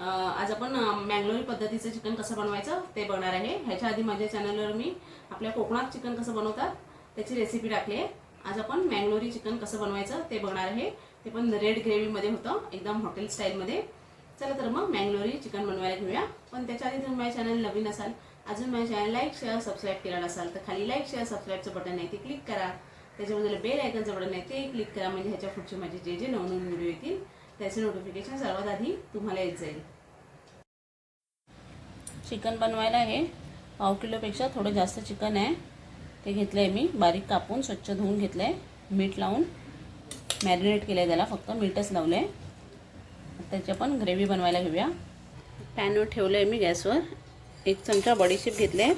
आज पण मँगलोरी पद्धतीचं चिकन कसं बनवायचं ते बघणार आहे. ह्याच्या आधी माझ्या चॅनलवर मी आपल्या कोकणात चिकन कसं बनवतात त्याची रेसिपी टाकली आहे. आज आपण मँगलोरी चिकन कसं बनवायचं ते बघणार आहे. ते पण रेड ग्रेव्हीमध्ये होतं एकदम हॉटेल स्टाईलमध्ये चला तर मग मँगलोरी चिकन बनवायला घेऊया. पण त्याच्या आधी तुम्ही माझ्या चॅनल नवीन असाल अजून माझ्या चॅनल लाईक शेअर सबस्क्राईब केला नसाल तर खाली लाईक शेअर सबस्क्राईबचं बटन आहे ते क्लिक करा. त्याच्यामध्ये बेल आयकनचं बटन आहे ते क्लिक करा. म्हणजे ह्याच्या पुढचे माझे जे जे नवनवीन व्हिडिओ येतील त्याचे नोटिफिकेशन सर्वात आधी तुम्हाला येत जाईल. चिकन बनवायला हे पाव किलोपेक्षा थोडं जास्त चिकन आहे. ते घेतलं आहे मी. बारीक कापून स्वच्छ धुवून घेतलं आहे मीठ लावून मॅरिनेट केलं आहे त्याला. फक्त मीठच लावलं आहे त्याची आपण ग्रेव्ही बनवायला घेऊया. पॅनवर ठेवलं आहे मी गॅसवर. एक चमचा बडीशेप घेतले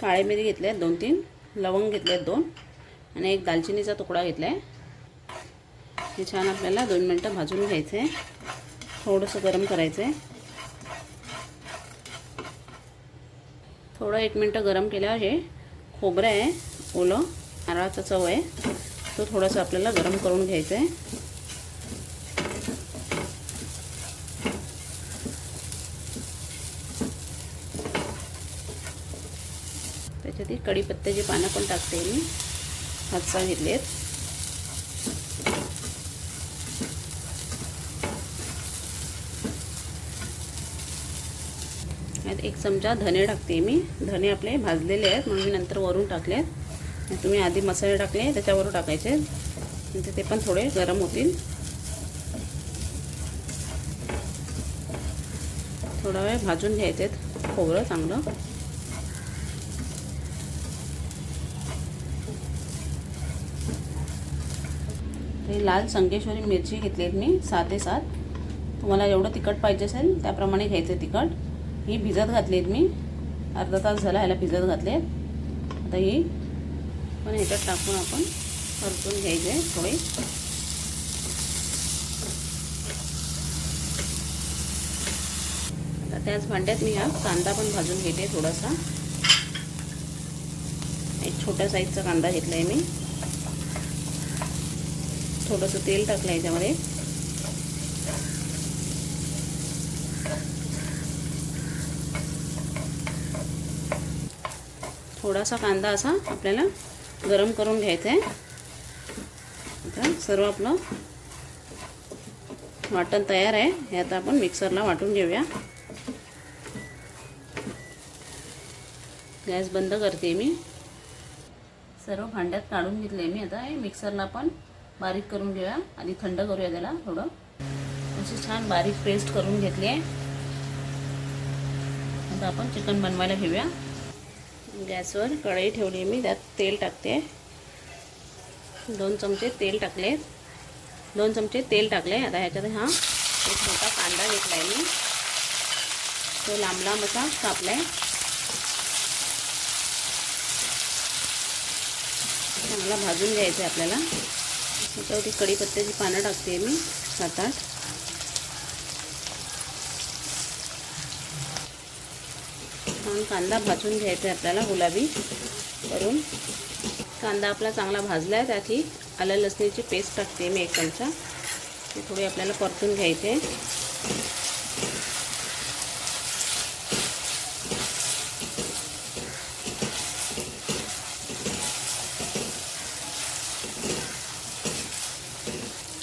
काळे मिरी घेतले आहेत दोन तीन लवंग घेतले आहेत दोन. आणि एक दालचिनीचा तुकडा घेतला आहे हे छान आपल्याला दोन मिनटं भाजून घ्यायचं. आहे थोडंसं गरम करायचं आहे थोडं एक मिनटं गरम केल्यावर हे खोबरं आहे ओलं नारळाचा चव आहे. तो थोडंसं आपल्याला गरम करून घ्यायचं आहे त्याच्यात ही कढीपत्त्याची पानं पण टाकते मी. हातसा घेतलेत. यात एक चमचा धने टाकते मी. धने आपले भाजलेले आहेत म्हणून मी नंतर वरून टाकले आहेत. तुम्ही आधी मसाले टाकले त्याच्यावरून टाकायचे म्हणजे ते पण थोडे गरम होतील. थोडा वेळ भाजून घ्यायचे खोबरं चांगलं. हे लाल संकेश्वरी मिरची घेतली आहेत मी सात ते सात. तुम्हाला एवढं तिखट पाहिजे असेल त्याप्रमाणे घ्यायचं तिखट. ही भिजत घातली आहेत मी. अर्धा तास झाला ह्याला भिजत घातले. आता ही पण ह्याच्यात टाकून आपण परतून घ्यायचे थोडे. आता त्याच भांड्यात मी हा कांदा पण भाजून घेते थोडासा. एक छोट्या साईजचा कांदा घेतला आहे मी. थोडंसं तेल टाकलं आहे याच्यामध्ये. थोडासा कांदा असा आपल्याला गरम करून घ्यायचा आहे. आता सर्व आपलं वाटण तयार आहे. हे आता आपण मिक्सरला वाटून घेऊया. गॅस बंद करते मी. सर्व भांड्यात काढून घेतले मी आता. हे मिक्सरला पण बारीक करून घेऊया आणि थंड करूया त्याला थोडं. अशी छान बारीक पेस्ट करून घेतली आहे. आता आपण चिकन बनवायला घेऊया. गॅसवर कढई ठेवली मी त्यात तेल टाकते. दोन चमचे तेल टाकले. दोन चमचे तेल टाकले. आता ह्याच्यात हा एक मोठा कांदा घेतला आहे मी. तो लांब लांब असा कापला आहे चांगला भाजून घ्यायचं आहे आपल्याला. त्याच्यावरती कढीपत्त्याची पानं टाकते मी सात आठ. म्हणून कांदा भाजून घ्यायचा आहे आपल्याला गुलाबी करून कांदा आपला चांगला भाजला आहे त्याची आलं लसणीची पेस्ट टाकते मी एक चमचा. ती थोडी आपल्याला परतून घ्यायचे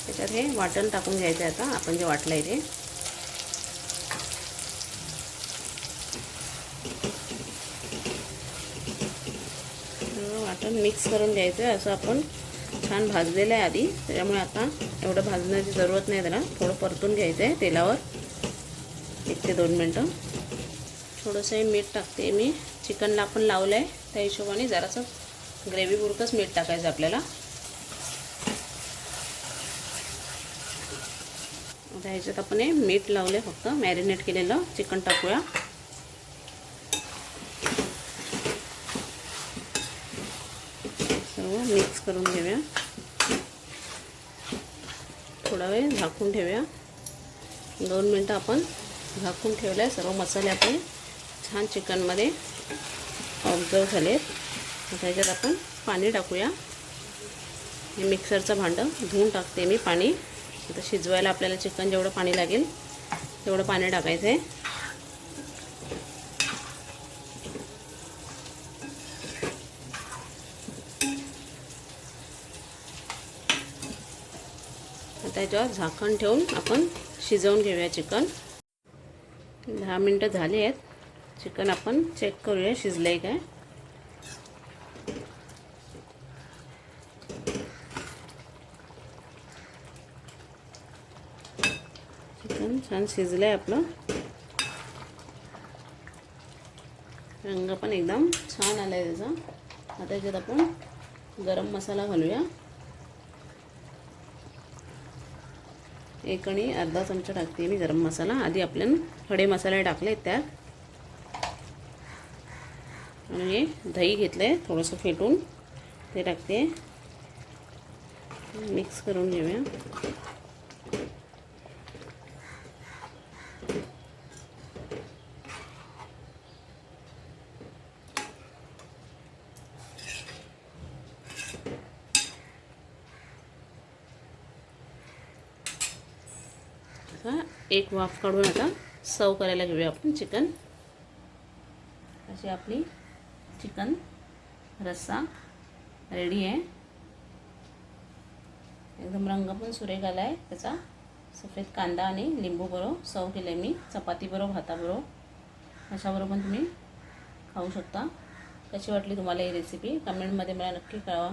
त्याच्यात हे वाटण टाकून घ्यायचं आहे आता आपण जे वाटलं आहे ते. वाटण मिक्स करून घ्यायचं आहे. असं आपण छान भाजलेलं आहे आधी. त्याच्यामुळे आता एवढं भाजण्याची जरूरत नाही त्याला थोडं परतून घ्यायचं आहे तेलावर. एक ते दोन मिनटं. थोडंसं मीठ टाकते मी. चिकनला आपण लावलं आहे त्या हिशोबाने जरासं ग्रेव्ही पुरतंच मीठ टाकायचं आपल्याला. आता ह्याच्यात आपण हे मीठ आहे फक्त. मॅरिनेट केलेलं चिकन टाकूया. सर्व मिक्स करून घेऊया. थोडा वेळ झाकून ठेवूया. दोन मिनटं आपण झाकून ठेवलं आहे सर्व मसाले आपले छान चिकनमध्ये ऑब्झर्व झाले आहेत त्याच्यात आपण पाणी टाकूया. हे मिक्सरचं भांडं धुवून टाकते मी पाणी. आता शिजवायला आपल्याला चिकन जेवढं पाणी लागेल तेवढं पाणी टाकायचं आहे आता याच्यावर झाकण ठेवून आपण शिजवून घेऊया चिकन. दहा मिनटं झाली आहेत. चिकन आपण चेक करूया शिजलं आहे काय? चिकन छान शिजलं आहे आपलं. रंग पण एकदम छान आला आहे त्याचा. आता याच्यात आपण गरम मसाला घालूया. एक आणि अर्धा चमचा टाकते मी गरम मसाला. आधी आपल्यानं खडे मसाले टाकले त्यात आणि हे दही घेतलं आहे थोडंसं फेटून. ते टाकते. मिक्स करून घेऊया आता एक वाफ काढून आता सर्व करायला घेऊया आपण चिकन. अशी आपली चिकन रस्सा रेडी आहे. एकदम रंग पण सुरेख आला आहे त्याचा सफेद कांदा आणि लिंबू बरोबर सर्व केलं आहे मी चपातीबरोबर भाताबरोबर अशाबरोबर पण तुम्ही खाऊ शकता. कशी वाटली तुम्हाला ही रेसिपी कमेंटमध्ये मला नक्की कळवा.